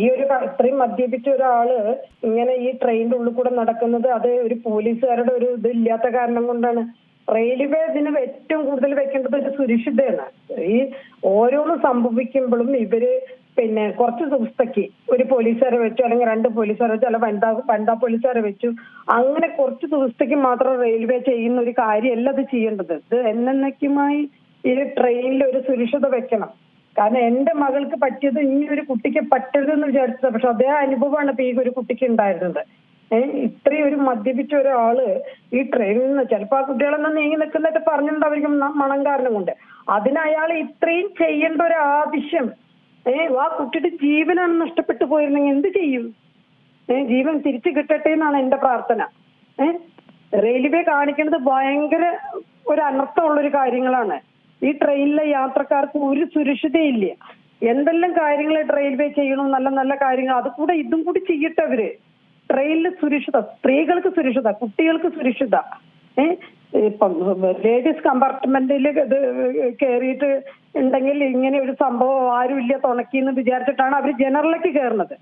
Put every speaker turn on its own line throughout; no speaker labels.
ഈ ഒരു ഇത്രയും മദ്യപിച്ച ഒരാൾ ഇങ്ങനെ ഈ ട്രെയിനിന്റെ ഉള്ളിൽ കൂടെ നടക്കുന്നത് അത് ഒരു പോലീസുകാരുടെ ഒരു ഇത് ഇല്ലാത്ത കാരണം കൊണ്ടാണ്. റെയിൽവേ ഇതിന് ഏറ്റവും കൂടുതൽ വെക്കേണ്ടത് ഒരു സുരക്ഷിതയാണ്. ഈ ഓരോന്ന് സംഭവിക്കുമ്പോഴും ഇവർ പിന്നെ കുറച്ച് ദിവസത്തേക്ക് ഒരു പോലീസുകാരെ വെച്ചു അല്ലെങ്കിൽ രണ്ട് പോലീസുകാരെ വെച്ചു അല്ല വനിതാ വനിതാ പോലീസുകാരെ വെച്ചു. അങ്ങനെ കുറച്ച് ദിവസത്തേക്ക് മാത്രം റെയിൽവേ ചെയ്യുന്ന ഒരു കാര്യമല്ല അത് ചെയ്യേണ്ടത്. ഇത് എന്നേക്കുമായി ഈ ട്രെയിനിൽ ഒരു സുരക്ഷിത വെക്കണം. കാരണം എന്റെ മകൾക്ക് പറ്റിയത് ഇനി ഒരു കുട്ടിക്ക് പറ്റരുതെന്ന് വിചാരിച്ചത്. പക്ഷെ അതേ അനുഭവമാണ് ഇപ്പൊ ഈ ഒരു കുട്ടിക്ക് ഉണ്ടായിരുന്നത്. ഏഹ് ഇത്രയും ഒരു മദ്യപിച്ച ഒരാൾ ഈ ട്രെയിനിൽ നിന്ന് ചിലപ്പോ ആ കുട്ടികളൊന്നും നീങ്ങി നിൽക്കുന്നൊക്കെ പറഞ്ഞിട്ടുണ്ടായിരിക്കും മണം കാരണം കൊണ്ട്. അതിന് അയാൾ ഇത്രയും ചെയ്യേണ്ട ഒരു ആവശ്യം. ഏഹ് ആ കുട്ടിയുടെ ജീവനാണ് നഷ്ടപ്പെട്ടു പോയിരുന്നെങ്കിൽ എന്ത് ചെയ്യും? ഏഹ് ജീവൻ തിരിച്ചു കിട്ടട്ടെ എന്നാണ് എന്റെ പ്രാർത്ഥന. ഏഹ് റെയിൽവേ കാണിക്കുന്നത് ഭയങ്കര ഒരു അനർത്ഥമുള്ള ഒരു കാര്യങ്ങളാണ്. ഈ ട്രെയിനിലെ യാത്രക്കാർക്ക് ഒരു സുരക്ഷിതയില്ല. എന്തെല്ലാം കാര്യങ്ങൾ റെയിൽവേ ചെയ്യണം നല്ല നല്ല കാര്യങ്ങൾ അത് കൂടെ ഇതും കൂടി ചെയ്യട്ടെ അവർ. ട്രെയിനിൽ സുരക്ഷിത സ്ത്രീകൾക്ക് സുരക്ഷിത കുട്ടികൾക്ക് സുരക്ഷിത. ഏഹ് ഇപ്പം ലേഡീസ് കമ്പാർട്ട്മെന്റിൽ ഇത് കയറിയിട്ട് ഉണ്ടെങ്കിൽ ഇങ്ങനെ ഒരു സംഭവം ആരുമില്ല തുണക്കിന്ന് വിചാരിച്ചിട്ടാണ് അവർ ജനറലിലേക്ക് കയറുന്നത്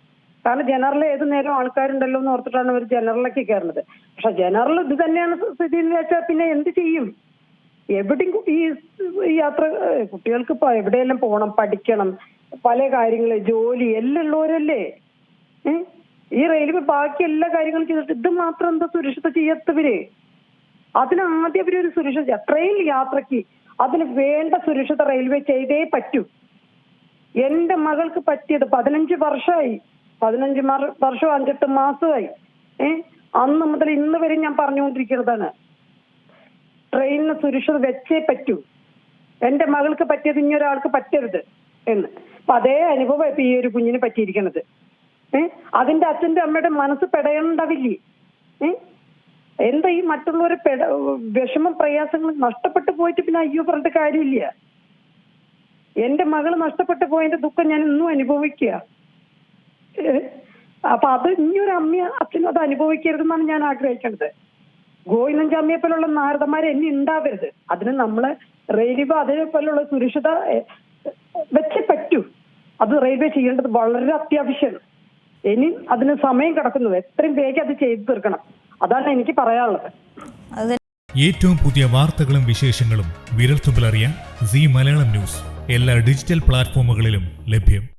കാരണം ജനറൽ ഏത് നേരം ആൾക്കാരുണ്ടല്ലോ എന്ന് ഓർത്തിട്ടാണ് അവർ ജനറലിലേക്ക് കയറുന്നത് പക്ഷെ ജനറൽ ഇത് തന്നെയാണ് സ്ഥിതി എന്ന് വെച്ചാൽ പിന്നെ എന്ത് ചെയ്യും? എവിടെയും ഈ യാത്ര കുട്ടികൾക്ക് ഇപ്പൊ എവിടെയെല്ലാം പോകണം പഠിക്കണം പല കാര്യങ്ങൾ ജോലി എല്ലാം ഉള്ളവരല്ലേ? ഈ റെയിൽവേ ബാക്കി എല്ലാ കാര്യങ്ങളും ചെയ്തിട്ട് ഇത് മാത്രം എന്താ സുരക്ഷിത ചെയ്യാത്തവര്? അതിനാദ്യം ഒരു സുരക്ഷിത ട്രെയിൻ യാത്രയ്ക്ക് അതിന് വേണ്ട സുരക്ഷിത റെയിൽവേ ചെയ്തേ പറ്റൂ. എന്റെ മകൾക്ക് പറ്റിയത് പതിനഞ്ച് വർഷമായി പതിനഞ്ച് വർഷം അഞ്ചെട്ട് മാസമായി. ഏഹ് അന്ന് മുതൽ ഇന്ന് വരെ ഞാൻ പറഞ്ഞുകൊണ്ടിരിക്കുന്നതാണ്. ട്രെയിനിന് സുരക്ഷിത വെച്ചേ പറ്റൂ. എന്റെ മകൾക്ക് പറ്റിയത് ഇനി ഒരാൾക്ക് പറ്റരുത് എന്ന്. അപ്പൊ അതേ അനുഭവം ഇപ്പൊ ഈ ഒരു കുഞ്ഞിന് പറ്റിയിരിക്കണത്. ഏ? അതിന്റെ അച്ഛന്റെ അമ്മയുടെ മനസ്സ് പെടേണ്ടതില്ലേ ഏ? എന്താ ഈ മറ്റുള്ളവരെ പെട വിഷമം പ്രയാസങ്ങൾ നഷ്ടപ്പെട്ടു പോയിട്ട് പിന്നെ അയ്യോ പറഞ്ഞിട്ട് കാര്യമില്ല. എന്റെ മകൾ നഷ്ടപ്പെട്ടു പോയതിന്റെ ദുഃഖം ഞാൻ ഇന്നും അനുഭവിക്കുക? അപ്പൊ അത് ഇനിയൊരു അമ്മ അച്ഛനും അത് അനുഭവിക്കരുതെന്നാണ് ഞാൻ ആഗ്രഹിക്കുന്നത് ഗോവിന്ദൻചാമിയെ പോലുള്ള നാരദന്മാരെ ഇനി ഉണ്ടാവരുത് അതിന് നമ്മൾ റെയിൽവേ അതേപോലുള്ള സുരക്ഷിത വെച്ചേ പറ്റൂ അത് റെയിൽവേ ചെയ്യേണ്ടത് വളരെ അത്യാവശ്യമാണ് ഇനി അതിന് സമയം കിടക്കുന്നു. എത്രയും വേഗം അത് ചെയ്തു തീർക്കണം. അതാണ് എനിക്ക് പറയാനുള്ളത്.
ഏറ്റവും പുതിയ വാർത്തകളും വിശേഷങ്ങളും വിരൽത്തുമ്പിലറിയാൻ സി മലയാളം ന്യൂസ്. എല്ലാ ഡിജിറ്റൽ പ്ലാറ്റ്ഫോമുകളിലും ലഭ്യം.